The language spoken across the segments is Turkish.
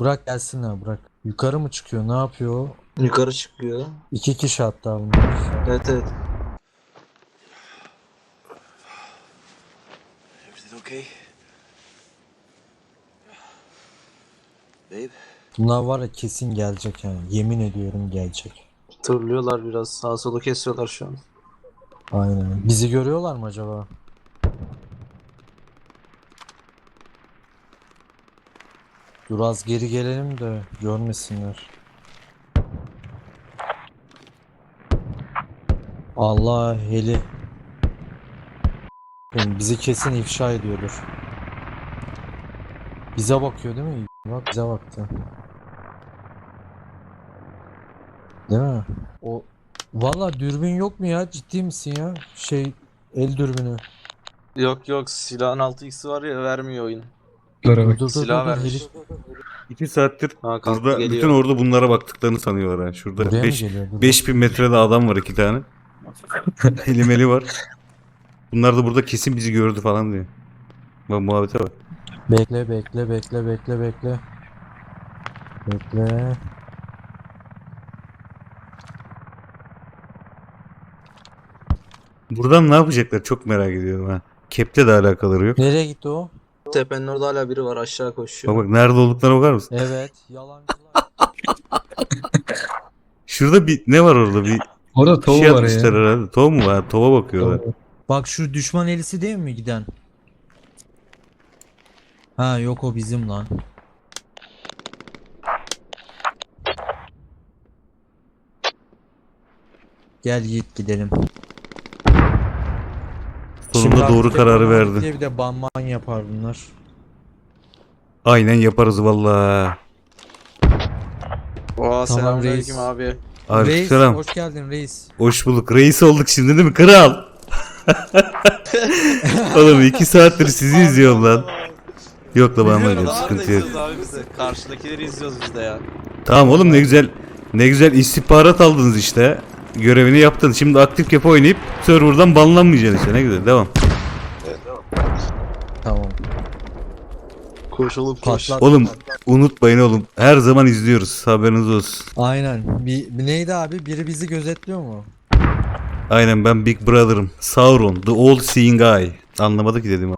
Bırak gelsinler bırak. Yukarı mı çıkıyor? Ne yapıyor o? Yukarı çıkıyor. İki kişi hatta bunlar. Evet evet. Everything okay? Babe? Bunlar var ya kesin gelecek yani. Yemin ediyorum gelecek. Turluyorlar biraz. Sağa sola kesiyorlar şu an. Aynen. Bizi görüyorlar mı acaba? Dur geri gelelim de görmesinler. Allah heli. Yani bizi kesin ifşa ediyordur. Bize bakıyor değil mi? Bak bize baktı. Değil mi? O Valla dürbün yok mu ya? Ciddi misin ya? Şey el dürbünü. Yok yok silahın 6x'i var ya vermiyor oyun. Dur dur dur, Silah dur, vermiş. herif İki saattir Ha kalktı burada geliyor. bütün ordu bunlara baktıklarını sanıyorlar ha. Şurada Buraya mı 5 geliyor? Dur, dur. 5000 metrede adam var iki tane. Elimeli var. Bunlar da burada kesin bizi gördü falan diyor. Bak muhabbete bak. Bekle bekle bekle bekle bekle. Bekle. Buradan ne yapacaklar çok merak ediyorum ha. Kep'le de alakaları yok. Nereye gitti o? Tepenin orada hala biri var aşağı koşuyor. Bak bak nerede olduklarına bakar mısın? Evet. Yalancılar. Şurada bir ne var orada bir Orada tavuğu şey var atmışlar ya. herhalde. Tov mu var? Tova bakıyorlar. Bak şu düşman elisi değil mi giden? Ha yok o bizim lan. Gel Yiğit gidelim. Sonunda Şimdi doğru artık kararı yapamam verdi. diye bir de banman yapar bunlar. Aynen yaparız valla. Oha Tamam, selamünaleyküm reis. abi. Reis Aleykümselam. hoş geldin reis. Hoş bulduk. Reis olduk şimdi değil mi? Kral. Oğlum iki saattir sizi izliyorum lan. Yok la bana Biliyorum, öyle da sıkıntı yok. izliyoruz abi biz de. Karşıdakileri izliyoruz biz de ya. Tamam oğlum ne güzel ne güzel istihbarat aldınız işte. Görevini yaptın. Şimdi aktif kepe oynayıp serverdan banlanmayacaksın işte. Ne güzel. Devam. Tamam. Koşalım koş. Patlat. Oğlum unutmayın oğlum. Her zaman izliyoruz. Haberiniz olsun. Aynen. Bir, neydi abi? Biri bizi gözetliyor mu? Aynen ben Big Brother'ım. Sauron. The All Seeing Eye. Anlamadı ki dedim.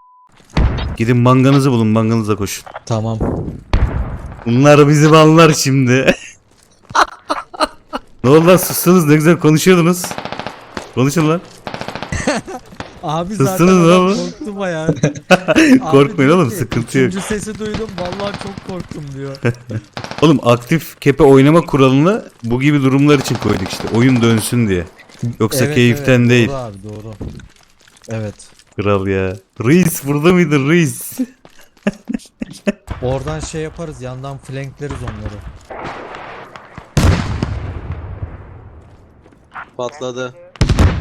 Gidin manganızı bulun. Manganıza koşun. Tamam. Bunlar bizi banlar şimdi. ne oldu lan sustunuz ne güzel konuşuyordunuz. Konuşun lan. Abi Sustunuz zaten adam ama. korktu bayağı. Korkmayın oğlum, sıkıntı yok. Üçüncü sesi duydum vallahi çok korktum diyor. Oğlum aktif kepe oynama kuralını bu gibi durumlar için koyduk işte. Oyun dönsün diye. Yoksa Evet, keyiften evet, değil. Doğru abi doğru. Evet. Kral ya. Reis burada mıydın reis? Oradan şey yaparız yandan flankleriz onları. Patladı.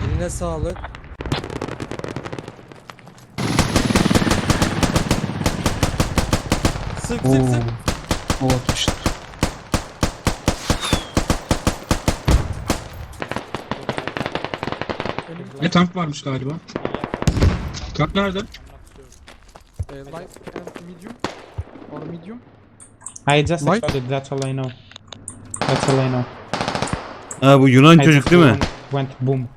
Eline sağlık. Sık sık sık. O atmıştı. Ne tank varmış galiba. Tank nerede? Uh, light and medium or medium. I just Light? exploded, that's all I know. That's all I know. Ha bu Yunan I çocuk değil mi? Went, went boom.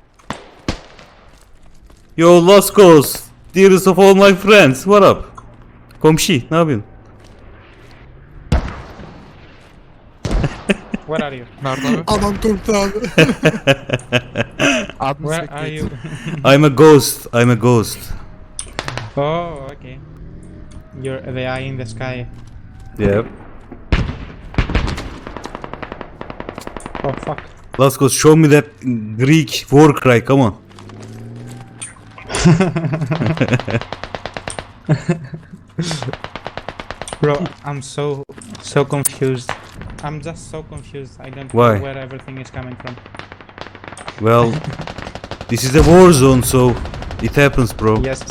Yo Laskos. Dearest of all my friends. What up? Komşi ne yapıyorsun? Where are you? Nerede abi? Adam korktu abi. Admin Where are you? I'm a ghost. I'm a ghost. oh, okay. You're the eye in the sky. Yep. Oh fuck. Laskos show me that Greek war cry. Come on. Bro, I'm so so confused. I'm just so confused. I don't Why? know where everything is coming from. Well, this is a war zone, so it happens, bro. Yes.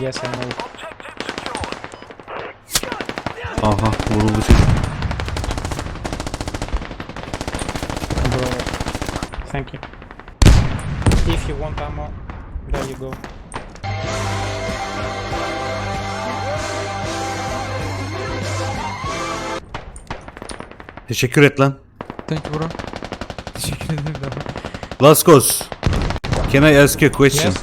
Yes, I know. Aha vuruldu çocuk. Thank you. If you want ammo, there you go. Teşekkür et lan. Thank you bro. Teşekkür ederim baba. Laskos. Can I ask you a question? Yes.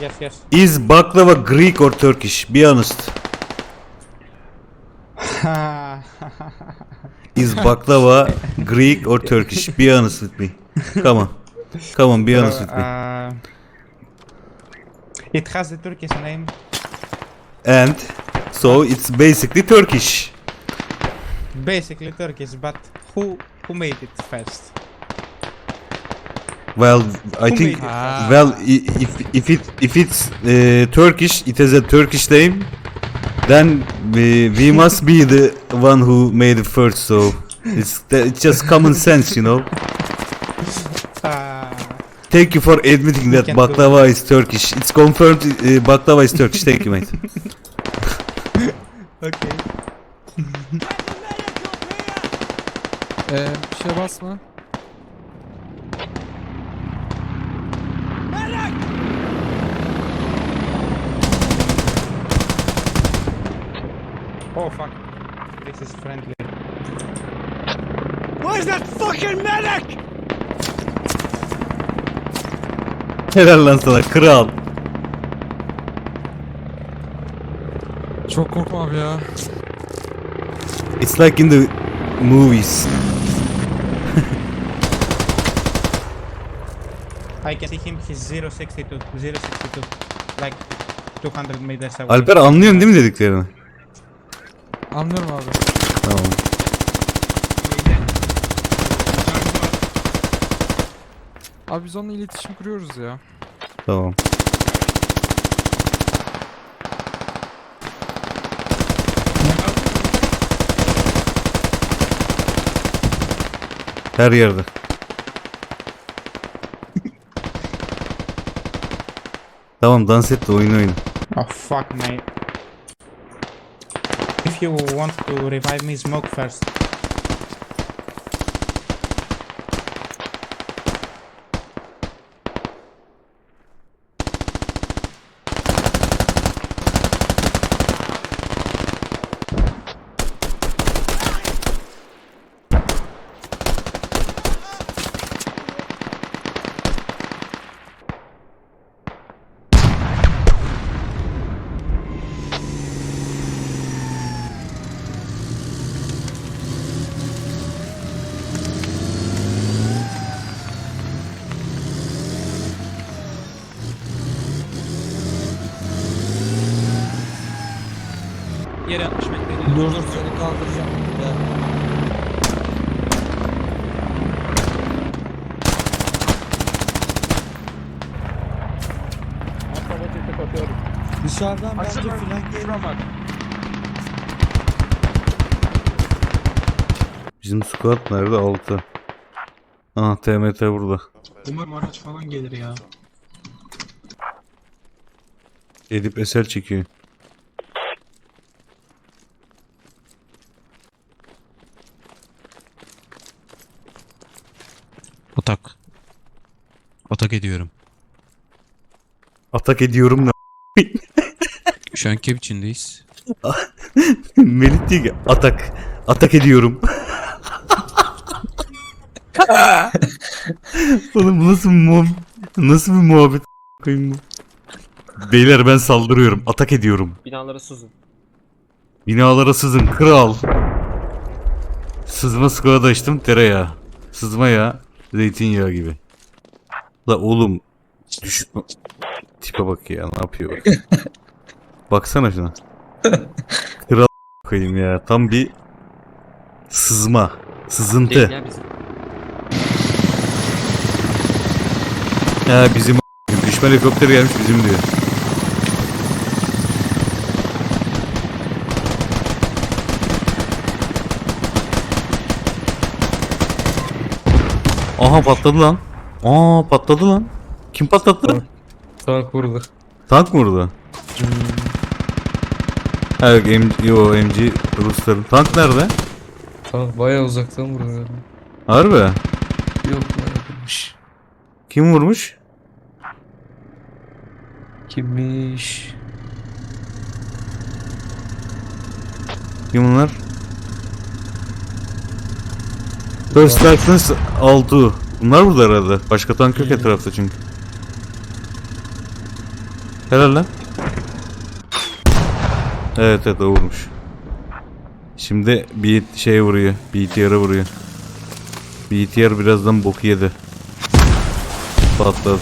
Yes, yes. Is baklava Greek or Turkish? Be honest. Is baklava Greek or Turkish? Be honest with me. Come on. Come on, be honest with me. Uh, it has the Turkish name. And so it's basically Turkish. Basically Turkish, but who who made it first? Well, I Who think made it? well i- if if it if it's uh, Turkish, it has a Turkish name. Then we, we must be the one who made it first. So it's it's just common sense, you know. Uh, Thank you for admitting that baklava is Turkish. It's confirmed uh, baklava is Turkish. Thank you, mate. okay. Ee, bir şeye basma. Oh fuck. This is friendly. Helal lan sana kral. Çok korkma abi ya. It's like in the movies. I can see him. He's 062. 062. Like 200 meters away. Alper anlıyorsun değil mi dediklerini? Anlıyorum abi. Tamam. Abi biz onunla iletişim kuruyoruz ya. Tamam. Her yerde. tamam dans et de oyun oyna. Oh fuck, mate. You want to revive me, smoke first. Dışarıdan bence flank Bizim squad nerede? 6. Aha TMT burada. Umarım araç falan gelir ya. Edip eser çekiyor. Atak. Atak ediyorum. Atak ediyorum ne? Şu an kep içindeyiz. Melih diyor ki atak. Atak ediyorum. Oğlum bu nasıl bir muhabbet? Nasıl bir muhabbet koyayım bu? Beyler ben saldırıyorum. Atak ediyorum. Binalara sızın. Binalara sızın kral. Sızma squad açtım tereyağı. Sızma ya. Zeytinyağı gibi. La oğlum. Düşük Tipe bak ya ne yapıyor bak. Baksana şuna. Kral koyayım ya. Tam bir sızma. Sızıntı. Ya bizim. Ha bizim düşman helikopter gelmiş bizim diyor. Aha patladı lan. Aa patladı lan. Kim patlattı? Tank vurdu. Tank mı orada? Yok MG, yo, MG Rusların. Tank nerede? Tank bayağı uzaktan vurdu. Harbi. Yok vurmuş. Kim vurmuş? Kimmiş? Kim bunlar? First Darkness 6. Bunlar burada herhalde. Başka tank yok etrafta çünkü. Helal lan. Evet evet o vurmuş. Şimdi bir şey vuruyor. BTR'a vuruyor. BTR birazdan boku yedi. Patladı.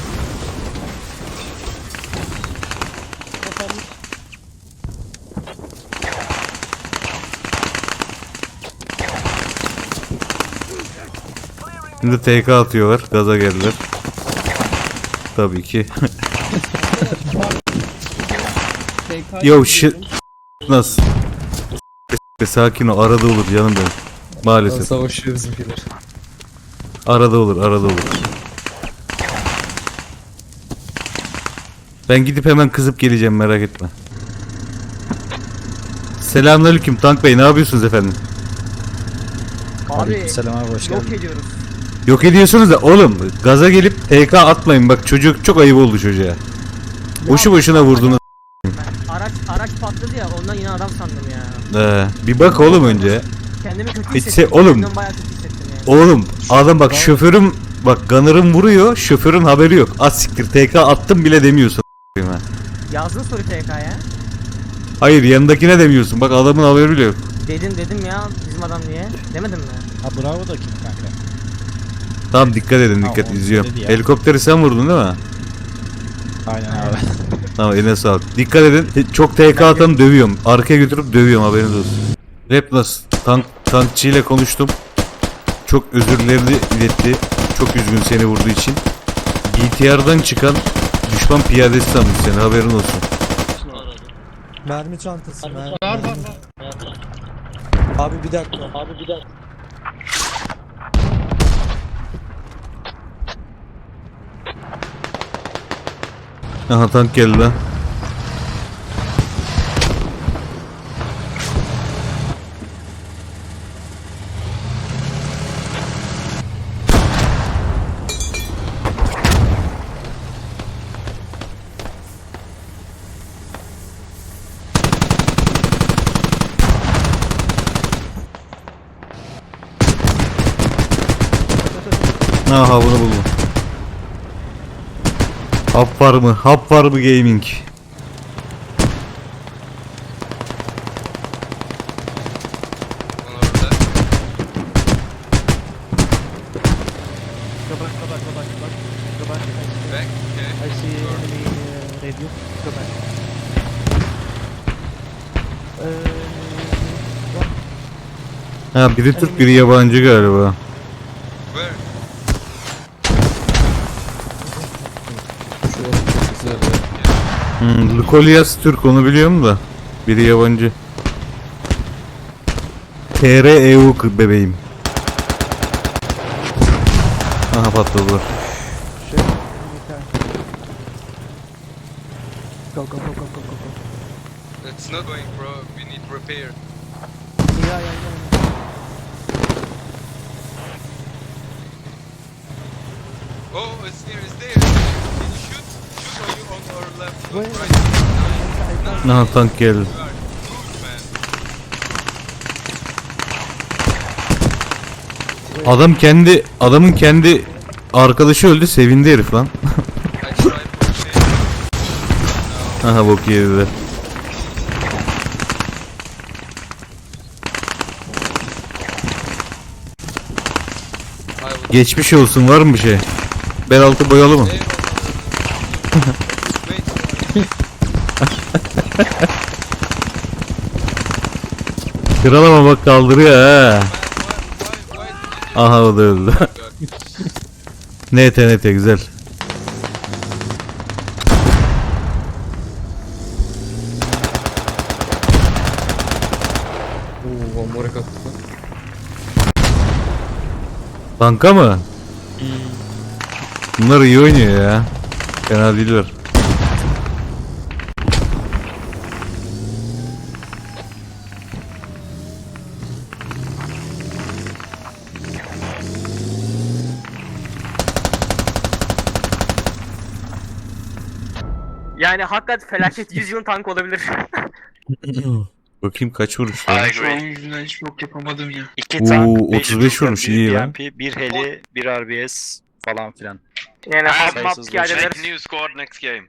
Şimdi TK atıyorlar. Gaza geldiler. Tabii ki. Yo shit. Nasıl? Sakin ol. Arada olur canım benim. Maalesef. Savaşıyor bizimkiler. Arada olur, arada olur. Ben gidip hemen kızıp geleceğim merak etme. Selamünaleyküm Tank Bey ne yapıyorsunuz efendim? Abi Selam abi hoş yok ediyoruz. Yok ediyorsunuz da oğlum gaza gelip TK atmayın bak çocuk çok ayıp oldu çocuğa. Boşu boşuna vurdunuz. Araç araç patladı ya ondan yine adam sandım ya. Ee, bir bak oğlum önce. Kendimi kötü hissettim. se- oğlum. Kendimi bayağı kötü hissettim ya. Oğlum adam bak şoförüm bak gunner'ım vuruyor şoförün haberi yok. Az siktir TK attım bile demiyorsun. a**ayım ha. Yazdın soru TK'ya. Hayır yanındakine demiyorsun bak adamın haberi bile yok. Dedim dedim ya bizim adam diye. Demedim mi? Ha bravo da kim kanka? Tamam dikkat edin dikkat onu izliyorum. ya. Helikopteri sen vurdun değil mi? Aynen abi. Tamam eline sağlık. Dikkat edin. He- Çok TK atanı dövüyorum. Arkaya götürüp dövüyorum haberiniz olsun. Replas tank, tankçıyla konuştum. Çok özürlerini iletti. Çok üzgün seni vurduğu için. BTR'dan çıkan düşman piyadesi sanmış seni haberin olsun. Mermi çantası. Mermi. Abi bir dakika. Abi bir dakika. Aha tank geldi lan. Aha bunu buldum. Hap var mı? Hap var mı gaming? Go back, go back, go back, go back. Go back. Back, okay. I see enemy uh, radio. Go back. Uh, Ha biri Türk biri yabancı galiba. Hmm, Lukolias Türk onu biliyorum da. Biri yabancı. TR EU bebeğim. Aha patladılar. Okay. Go, go, go, go, go, go, go. It's not going, bro. We need repair. Yeah, yeah, yeah. yeah. Oh, it's there, it's there. Aha tank geldi. Adam kendi adamın kendi arkadaşı öldü sevindi herif lan. Aha bok yediler. Geçmiş olsun var mı bir şey? Bel altı boyalı mı? Kral ama bak kaldırıyor ha. Aha o da öldü. nete nete güzel. Oo bomba attı. Tanka mı? Bunlar iyi oynuyor ya. Fena değiller. Yani hakikaten felaket 100 yılın tankı olabilir. Bakayım kaç vuruş var. Şu an yüzünden hiç bok yapamadım ya. İki Oo, tank, bir 35 vurmuş, bir iyi lan. BMP, bir heli, bir RBS falan filan. Yani hap map Sayısız piyadeler. new squad next game.